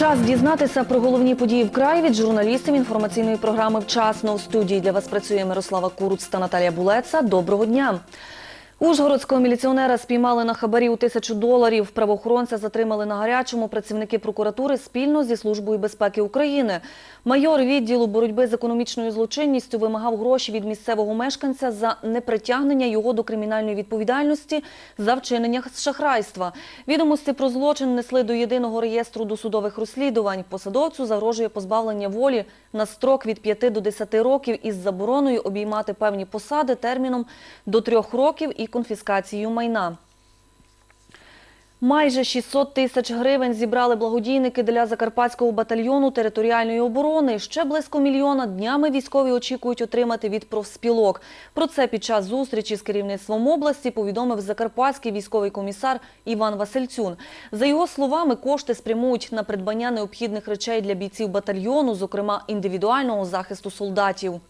Час дізнатися про головні події в краї від журналістів інформаційної програми «Вчасно» в студії для вас працює Мирослава Куруц та Наталія Булеца. Доброго дня. Ужгородського міліціонера спіймали на хабарі у тисячу доларів. Правоохоронця затримали на гарячому працівники прокуратури спільно зі Службою безпеки України. Майор відділу боротьби з економічною злочинністю вимагав гроші від місцевого мешканця за непритягнення його до кримінальної відповідальності за вчинення шахрайства. Відомості про злочин несли до єдиного реєстру досудових розслідувань. Посадовцю загрожує позбавлення волі на строк від 5 до 10 років із забороною обіймати певні посади терміном до 3 років і конфіскацією майна. Майже 600 тисяч гривень зібрали благодійники для Закарпатського батальйону територіальної оборони. Ще близько мільйона днями військові очікують отримати від профспілок. Про це під час зустрічі з керівництвом області повідомив закарпатський військовий комісар Іван Васильцюн. За його словами, кошти спрямують на придбання необхідних речей для бійців батальйону, зокрема індивідуального захисту солдатів.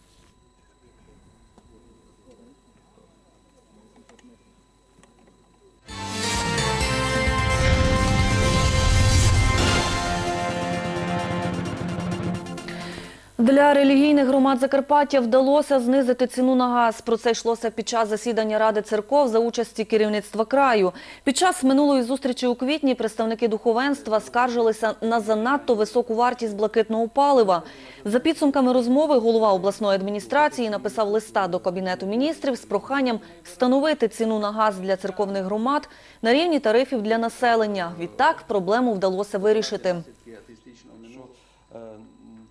Для релігійних громад Закарпаття вдалося знизити ціну на газ. Про це йшлося під час засідання Ради церков за участі керівництва краю. Під час минулої зустрічі у квітні представники духовенства скаржилися на занадто високу вартість блакитного палива. За підсумками розмови голова обласної адміністрації написав листа до Кабінету міністрів з проханням встановити ціну на газ для церковних громад на рівні тарифів для населення. Відтак проблему вдалося вирішити.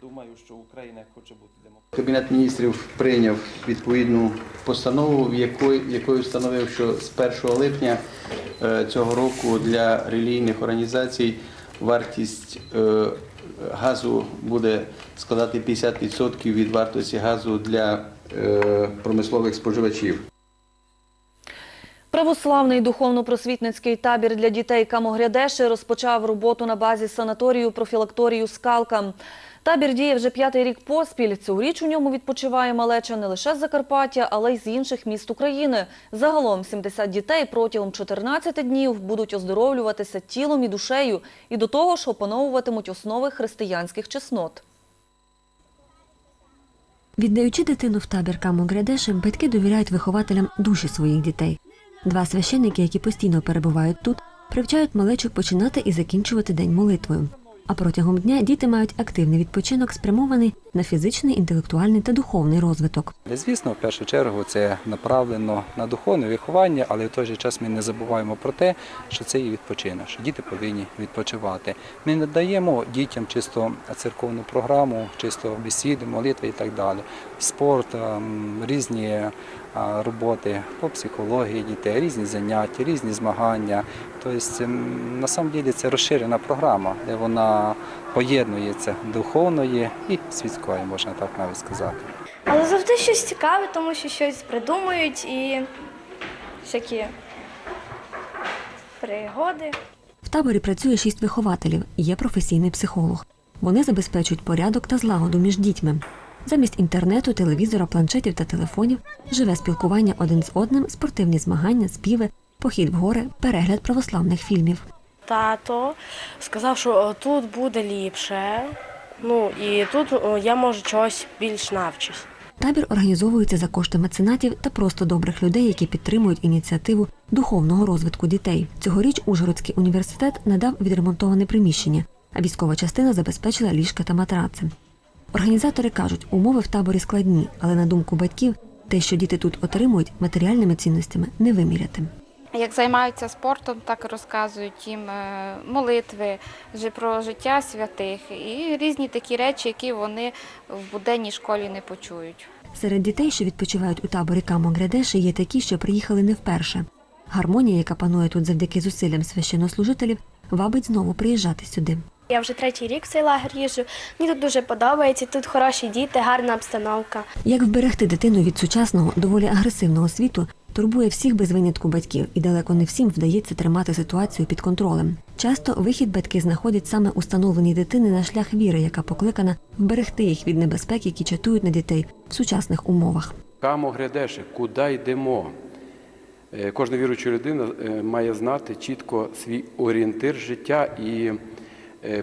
Думаю, що Україна хоче бути демократичною. Кабінет міністрів прийняв відповідну постанову, в якої, якою встановив, що з 1 липня е, цього року для релігійних організацій вартість е, газу буде складати 50% від вартості газу для е, промислових споживачів. Православний духовно-просвітницький табір для дітей Камогрядеши розпочав роботу на базі санаторію профілакторію «Скалка». Табір діє вже п'ятий рік поспіль. Цьогоріч у ньому відпочиває малеча не лише з Закарпаття, але й з інших міст України. Загалом 70 дітей протягом 14 днів будуть оздоровлюватися тілом і душею і до того ж опановуватимуть основи християнських чеснот. Віддаючи дитину в табір Камо-Грядеши, батьки довіряють вихователям душі своїх дітей. Два священники, які постійно перебувають тут, привчають малечу починати і закінчувати день молитвою. А протягом дня діти мають активний відпочинок, спрямований на фізичний, інтелектуальний та духовний розвиток. Звісно, в першу чергу це направлено на духовне виховання, але в той же час ми не забуваємо про те, що це і відпочинок, що діти повинні відпочивати. Ми не даємо дітям чисто церковну програму, чисто бесіди, молитви і так далі. Спорт, ем, різні роботи по психології дітей, різні заняття, різні змагання. Тобто, на самом деле це розширена програма, де вона поєднується духовної і світської, можна так навіть сказати. Але завжди щось цікаве, тому що щось придумують і всякі пригоди. В таборі працює шість вихователів, є професійний психолог. Вони забезпечують порядок та злагоду між дітьми. Замість інтернету, телевізора, планшетів та телефонів живе спілкування один з одним, спортивні змагання, співи, похід в гори, перегляд православних фільмів. Тато сказав, що тут буде ліпше. Ну і тут я може чогось більш навчусь. Табір організовується за кошти меценатів та просто добрих людей, які підтримують ініціативу духовного розвитку дітей. Цьогоріч Ужгородський університет надав відремонтоване приміщення, а військова частина забезпечила ліжка та матраци. Організатори кажуть, умови в таборі складні, але на думку батьків, те, що діти тут отримують, матеріальними цінностями не виміряти. Як займаються спортом, так і розказують їм е, молитви про життя святих і різні такі речі, які вони в буденній школі не почують. Серед дітей, що відпочивають у таборі Камогрядеші, є такі, що приїхали не вперше. Гармонія, яка панує тут завдяки зусиллям священнослужителів, вабить знову приїжджати сюди. Я вже третій рік в цей лагер їжджу. Мені тут дуже подобається. Тут хороші діти, гарна обстановка. Як вберегти дитину від сучасного, доволі агресивного світу, турбує всіх без винятку батьків, і далеко не всім вдається тримати ситуацію під контролем. Часто вихід батьки знаходять саме у становленні дитини на шлях віри, яка покликана вберегти їх від небезпек, які чатують на дітей в сучасних умовах. Камо грядеше, куди йдемо? Е, Кожна віруюча людина е, має знати чітко свій орієнтир життя і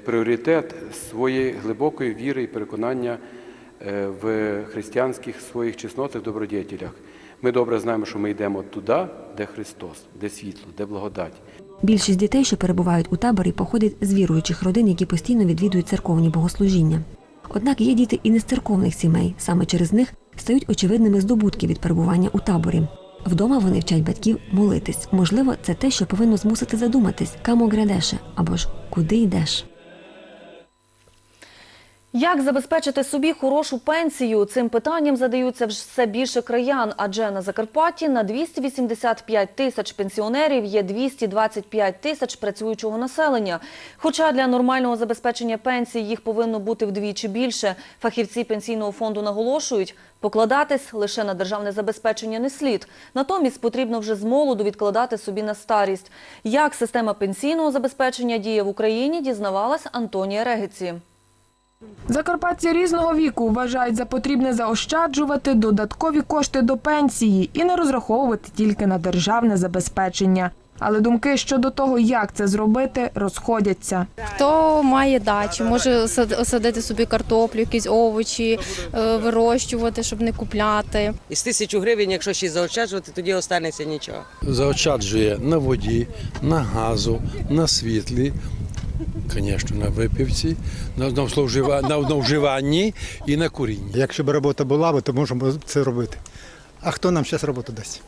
пріоритет своєї глибокої віри і переконання е, в християнських своїх чеснотах, добродетелях. Ми добре знаємо, що ми йдемо туди, де Христос, де світло, де благодать. Більшість дітей, що перебувають у таборі, походять з віруючих родин, які постійно відвідують церковні богослужіння. Однак є діти і не з церковних сімей. Саме через них стають очевидними здобутки від перебування у таборі. Вдома вони вчать батьків молитись. Можливо, це те, що повинно змусити задуматись, камо грядеше або ж куди йдеш. Як забезпечити собі хорошу пенсію? Цим питанням задаються все більше краян, адже на Закарпатті на 285 тисяч пенсіонерів є 225 тисяч працюючого населення. Хоча для нормального забезпечення пенсій їх повинно бути вдвічі більше. Фахівці пенсійного фонду наголошують, покладатись лише на державне забезпечення не слід. Натомість потрібно вже з молоду відкладати собі на старість. Як система пенсійного забезпечення діє в Україні, дізнавалась Антонія Региці. Закарпатці різного віку вважають за потрібне заощаджувати додаткові кошти до пенсії і не розраховувати тільки на державне забезпечення. Але думки щодо того, як це зробити, розходяться. Хто має дачі, може осадити собі картоплю, якісь овочі, е, вирощувати, щоб не купляти. Із тисячу гривень, якщо ще заощаджувати, тоді останеться нічого. заощаджує на воді, на газу, на світлі, звісно, на випивці, на одновжива- на одновживанні і на курінні. Якщо б робота була, то можемо це робити. А хто нам зараз роботу дасть?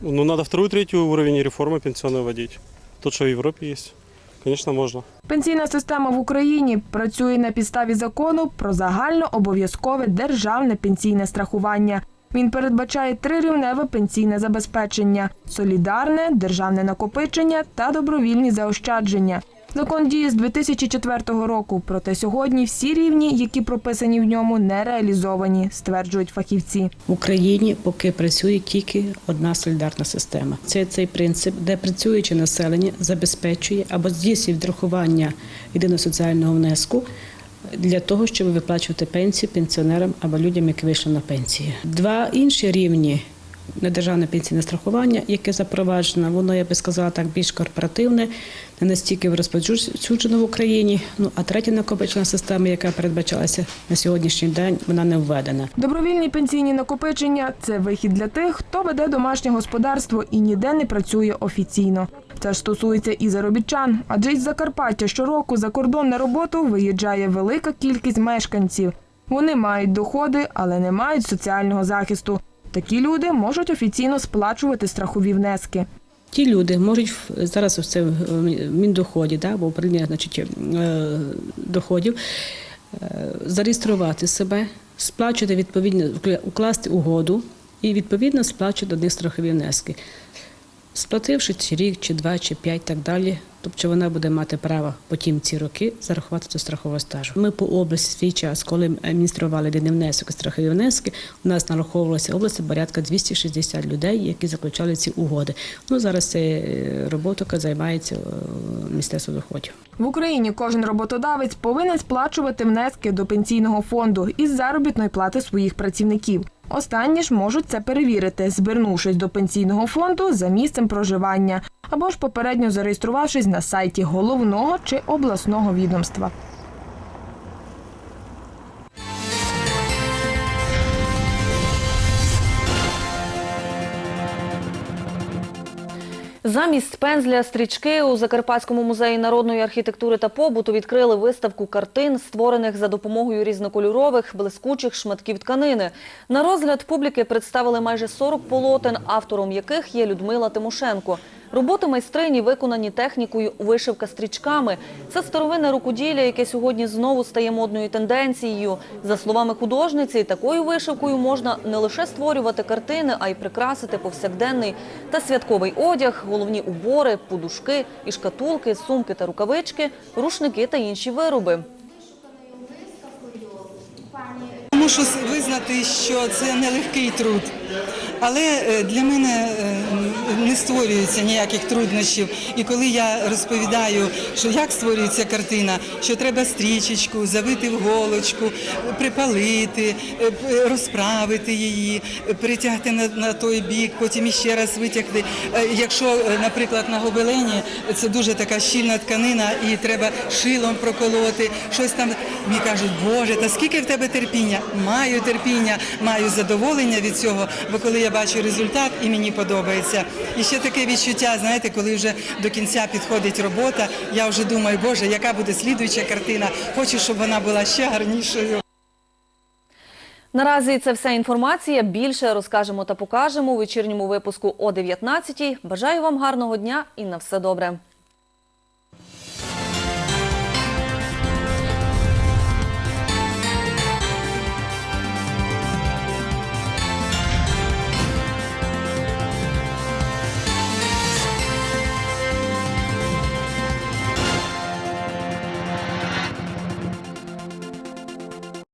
Ну, надо второй, третий уровень реформы пенсионной вводить. Тот, что в Европе есть. Конечно, можно. Пенсійна система в Україні працює на підставі закону про загальнообов'язкове державне пенсійне страхування. Він передбачає трирівневе пенсійне забезпечення: солідарне, державне накопичення та добровільні заощадження. Закон діє з 2004 року, проте сьогодні всі рівні, які прописані в ньому, не реалізовані, стверджують фахівці. В Україні поки працює тільки одна солідарна система. Це цей принцип, де працююче населення забезпечує або здійснює відрахування єдиного соціального внеску для того, щоб виплачувати пенсію пенсіонерам або людям, які вийшли на пенсію. Два інші рівні. Недержавне пенсійне страхування, яке запроваджено, воно, я би сказала, так більш корпоративне, не настільки розповсюджено в Україні. Ну а третя накопичена система, яка передбачалася на сьогоднішній день, вона не введена. Добровільні пенсійні накопичення це вихід для тих, хто веде домашнє господарство і ніде не працює офіційно. Це ж стосується і заробітчан, адже із Закарпаття щороку за кордон на роботу виїжджає велика кількість мешканців. Вони мають доходи, але не мають соціального захисту. Такі люди можуть офіційно сплачувати страхові внески. Ті люди можуть зараз в міндоході, да, або управління значить, е, доходів, е, зареєструвати себе, сплачувати відповідно, укласти угоду і відповідно сплачувати до них страхові внески. Сплативши чи рік, чи два, чи п'ять, так далі. Тобто вона буде мати право потім ці роки зарахувати до страхового стажу. Ми по області свій час, коли адміністрували єдиний внесок і страхові внески, у нас нараховувалося області порядка 260 людей, які заключали ці угоди. Ну зараз це е, робота, займається е, Міністерство доходів. В Україні кожен роботодавець повинен сплачувати внески до пенсійного фонду із заробітної плати своїх працівників. Останні ж можуть це перевірити, звернувшись до пенсійного фонду за місцем проживання або ж попередньо зареєструвавшись на сайті головного чи обласного відомства. Замість пензля стрічки у Закарпатському музеї народної архітектури та побуту відкрили виставку картин, створених за допомогою різнокольорових, блискучих шматків тканини. На розгляд публіки представили майже 40 полотен, автором яких є Людмила Тимошенко. Роботи майстрині виконані технікою вишивка стрічками. Це старовинне рукоділля, яке сьогодні знову стає модною тенденцією. За словами художниці, такою вишивкою можна не лише створювати картини, а й прикрасити повсякденний та святковий одяг, головні убори, подушки і шкатулки, сумки та рукавички, рушники та інші вироби. Мушу визнати, що це нелегкий труд. Але е, для мене е, не створюється ніяких труднощів. І коли я розповідаю, що як створюється картина, що треба стрічечку, завити в голочку, припалити, е, розправити її, е, притягти на, на той бік, потім іще раз витягти. Е, Якщо, е, наприклад, на гобелені це дуже така щільна тканина, і треба шилом проколоти, щось там. Мені кажуть, Боже, та скільки в тебе терпіння? Маю терпіння, маю задоволення від цього, бо коли я бачу результат і мені подобається. І ще таке відчуття, знаєте, коли вже до кінця підходить робота, я вже думаю, Боже, яка буде слідуюча картина? Хочу, щоб вона була ще гарнішою. Наразі це вся інформація. Більше розкажемо та покажемо у вечірньому випуску о 19 Бажаю вам гарного дня і на все добре.